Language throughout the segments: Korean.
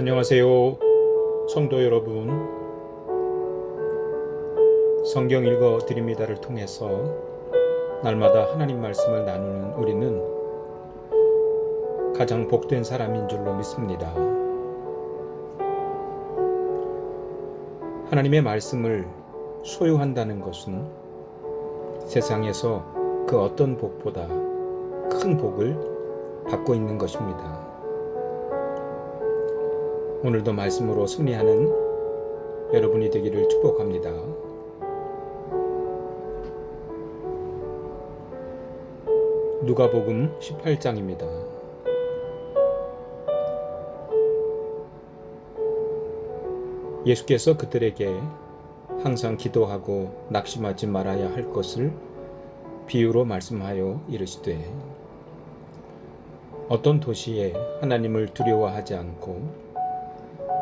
안녕하세요. 성도 여러분. 성경 읽어 드립니다를 통해서 날마다 하나님 말씀을 나누는 우리는 가장 복된 사람인 줄로 믿습니다. 하나님의 말씀을 소유한다는 것은 세상에서 그 어떤 복보다 큰 복을 받고 있는 것입니다. 오늘도 말씀으로 승리하는 여러분이 되기를 축복합니다. 누가복음 18장입니다. 예수께서 그들에게 항상 기도하고 낙심하지 말아야 할 것을 비유로 말씀하여 이르시되 어떤 도시에 하나님을 두려워하지 않고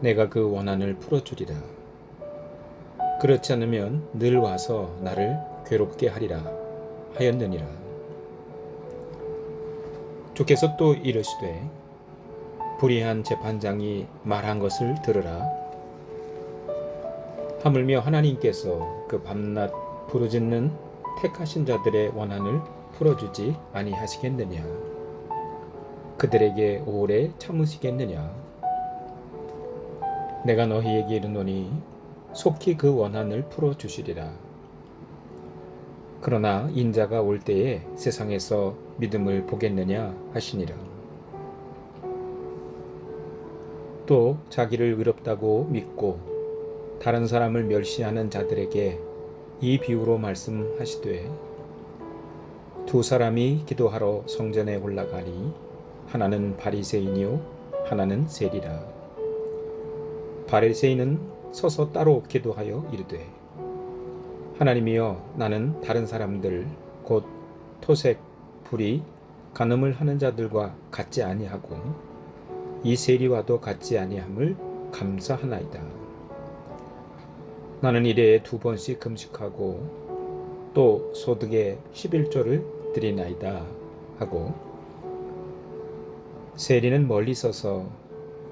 내가 그 원한을 풀어주리라. 그렇지 않으면 늘 와서 나를 괴롭게 하리라 하였느니라. 주께서 또 이르시되 불의한 재판장이 말한 것을 들으라. 하물며 하나님께서 그 밤낮 부르짖는 택하신 자들의 원한을 풀어주지 아니하시겠느냐. 그들에게 오래 참으시겠느냐. 내가 너희에게 이르노니 속히 그 원한을 풀어 주시리라. 그러나 인자가 올 때에 세상에서 믿음을 보겠느냐 하시니라. 또 자기를 의롭다고 믿고 다른 사람을 멸시하는 자들에게 이 비유로 말씀하시되 두 사람이 기도하러 성전에 올라가니 하나는 바리새인이요 하나는 세리라. 바리새인은 서서 따로 기도하여 이르되 하나님이여 나는 다른 사람들 곧 토색 불이 간음을 하는 자들과 같지 아니하고 이 세리와도 같지 아니함을 감사하나이다. 나는 일에 두 번씩 금식하고 또 소득의 11조를 드리나이다 하고 세리는 멀리 서서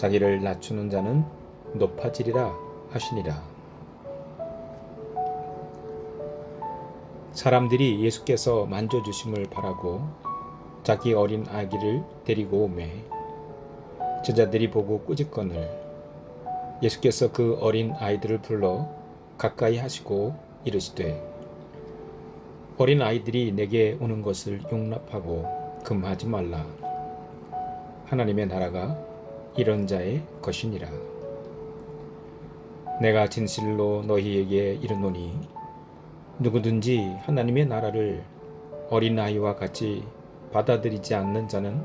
자기를 낮추는 자는 높아지리라 하시니라. 사람들이 예수께서 만져주심을 바라고 자기 어린 아기를 데리고 오매 제자들이 보고 꾸짖거늘 예수께서 그 어린 아이들을 불러 가까이 하시고 이르시되 어린 아이들이 내게 오는 것을 용납하고 금하지 말라 하나님의 나라가 이런 자의 것이니라. 내가 진실로 너희에게 이르노니 누구든지 하나님의 나라를 어린아이와 같이 받아들이지 않는 자는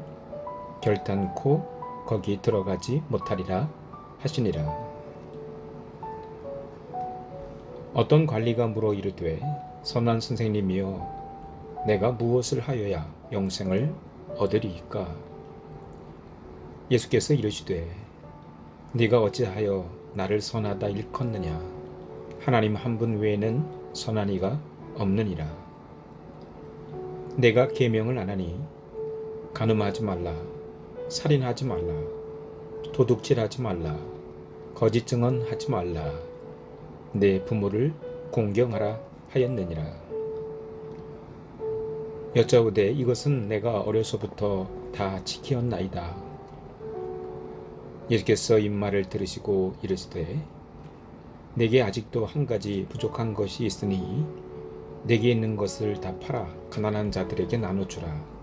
결단코 거기 들어가지 못하리라 하시니라. 어떤 관리가 물어 이르되 선한 선생님이여 내가 무엇을 하여야 영생을 얻으리이까 예수께서 이르시되 네가 어찌하여 나를 선하다 일컫느냐? 하나님 한 분 외에는 선한 이가 없느니라. 내가 계명을 안 하니 간음하지 말라 살인하지 말라 도둑질하지 말라 거짓 증언하지 말라 내 부모를 공경하라 하였느니라. 여짜오되 이것은 내가 어려서부터 다 지키었나이다 예수께서 이 말을 들으시고 이르시되 내게 아직도 한 가지 부족한 것이 있으니 내게 있는 것을 다 팔아 가난한 자들에게 나눠주라.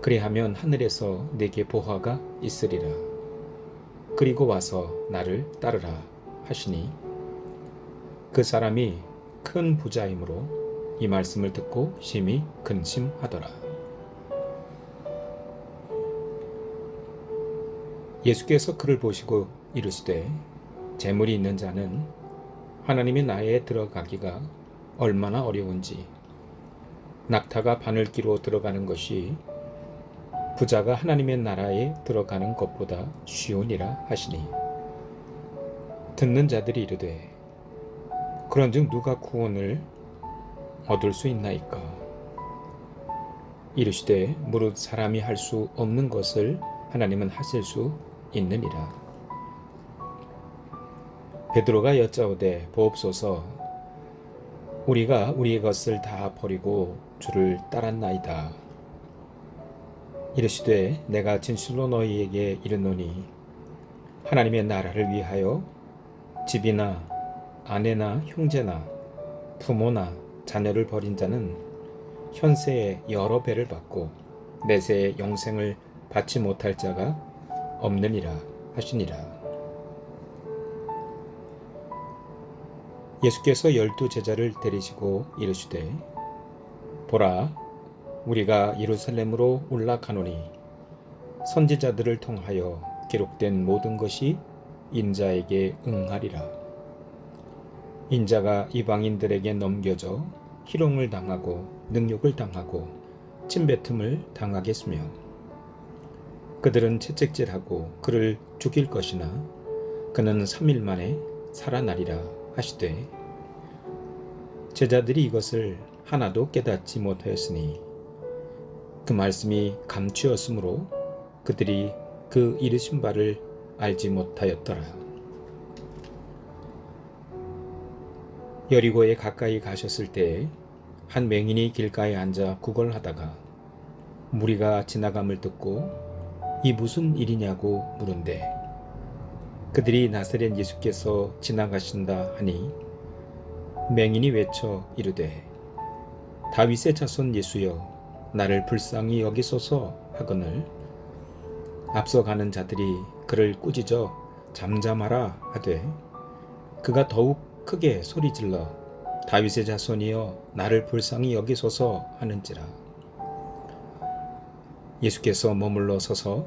그리하면 하늘에서 내게 보화가 있으리라. 그리고 와서 나를 따르라 하시니 그 사람이 큰 부자이므로 이 말씀을 듣고 심히 근심하더라. 예수께서 그를 보시고 이르시되 재물이 있는 자는 하나님의 나라에 들어가기가 얼마나 어려운지 낙타가 바늘기로 들어가는 것이 부자가 하나님의 나라에 들어가는 것보다 쉬우니라 하시니. 듣는 자들이 이르되 그런즉 누가 구원을 얻을 수 있나이까? 이르시되 무릇 사람이 할 수 없는 것을 하나님은 하실 수 있느니라. 베드로가 여짜오되 보옵소서 우리가 우리의 것을 다 버리고 주를 따랐나이다. 이르시되 내가 진실로 너희에게 이르노니 하나님의 나라를 위하여 집이나 아내나 형제나 부모나 자녀를 버린 자는 현세에 여러 배를 받고 내세에 영생을 받지 못할 자가 없느니라 하시니라. 예수께서 열두 제자를 데리시고 이르시되 보라 우리가 예루살렘으로 올라가노니 선지자들을 통하여 기록된 모든 것이 인자에게 응하리라. 인자가 이방인들에게 넘겨져 희롱을 당하고 능욕을 당하고 침뱉음을 당하겠으며 그들은 채찍질하고 그를 죽일 것이나 그는 3일 만에 살아나리라 하시되 제자들이 이것을 하나도 깨닫지 못하였으니 그 말씀이 감추었으므로 그들이 그 이르신 바를 알지 못하였더라. 여리고에 가까이 가셨을 때에 한 맹인이 길가에 앉아 구걸하다가 무리가 지나감을 듣고 이 무슨 일이냐고 물은데 그들이 나사렛 예수께서 지나가신다 하니 맹인이 외쳐 이르되 다윗의 자손 예수여 나를 불쌍히 여기소서 하거늘 앞서가는 자들이 그를 꾸짖어 잠잠하라 하되 그가 더욱 크게 소리질러 다윗의 자손이여 나를 불쌍히 여기소서 하는지라. 예수께서 머물러 서서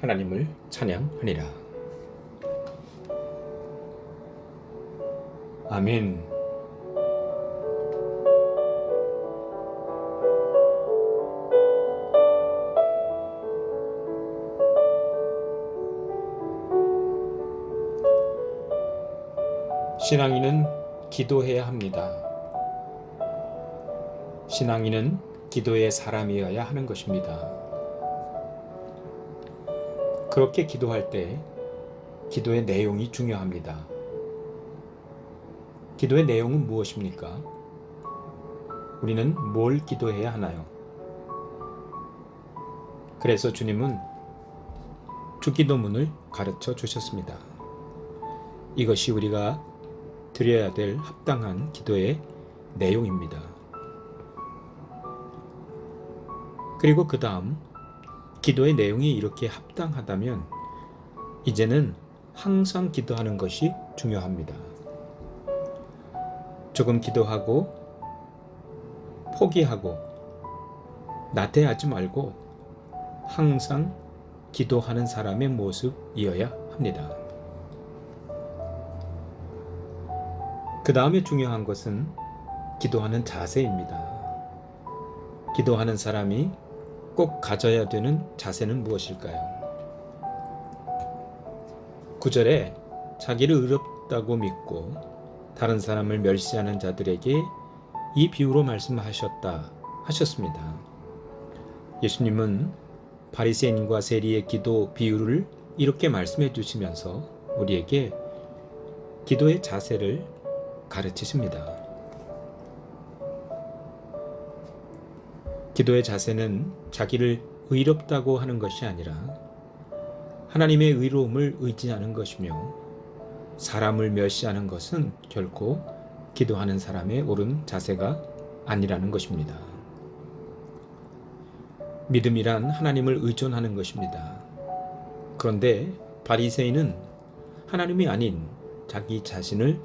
하나님을 찬양하니라. 아멘. 신앙인은 기도해야 합니다. 신앙인은 기도의 사람이어야 하는 것입니다. 그렇게 기도할 때 기도의 내용이 중요합니다. 기도의 내용은 무엇입니까? 우리는 뭘 기도해야 하나요? 그래서 주님은 주기도문을 가르쳐 주셨습니다. 이것이 우리가 드려야 될 합당한 기도의 내용입니다. 그리고 그 다음 기도의 내용이 이렇게 합당하다면 이제는 항상 기도하는 것이 중요합니다. 조금 기도하고 포기하고 나태하지 말고 항상 기도하는 사람의 모습이어야 합니다. 그 다음에 중요한 것은 기도하는 자세입니다. 기도하는 사람이 꼭 가져야 되는 자세는 무엇일까요? 구절에 자기를 의롭다고 믿고 다른 사람을 멸시하는 자들에게 이 비유로 말씀하셨다 하셨습니다. 예수님은 바리새인과 세리의 기도 비유를 이렇게 말씀해 주시면서 우리에게 기도의 자세를 가르치십니다. 기도의 자세는 자기를 의롭다고 하는 것이 아니라 하나님의 의로움을 의지하는 것이며 사람을 멸시하는 것은 결코 기도하는 사람의 옳은 자세가 아니라는 것입니다. 믿음이란 하나님을 의존하는 것입니다. 그런데 바리새인은 하나님이 아닌 자기 자신을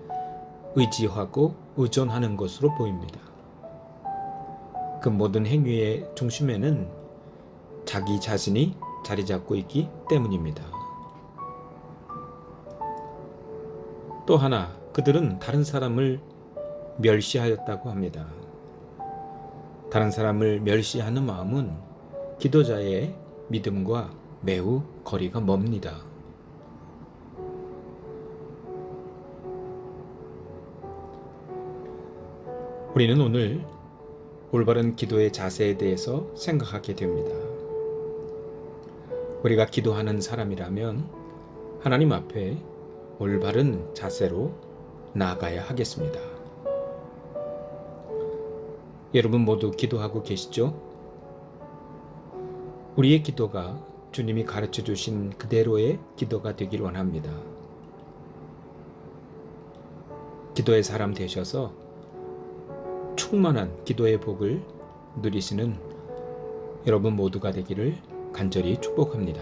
의지하고 의존하는 것으로 보입니다. 그 모든 행위의 중심에는 자기 자신이 자리 잡고 있기 때문입니다. 또 하나, 그들은 다른 사람을 멸시하였다고 합니다. 다른 사람을 멸시하는 마음은 기도자의 믿음과 매우 거리가 멉니다. 우리는 오늘 올바른 기도의 자세에 대해서 생각하게 됩니다. 우리가 기도하는 사람이라면 하나님 앞에 올바른 자세로 나아가야 하겠습니다. 여러분 모두 기도하고 계시죠? 우리의 기도가 주님이 가르쳐 주신 그대로의 기도가 되길 원합니다. 기도의 사람 되셔서 충만한 기도의 복을 누리시는 여러분 모두가 되기를 간절히 축복합니다.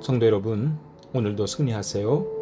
성도 여러분, 오늘도 승리하세요.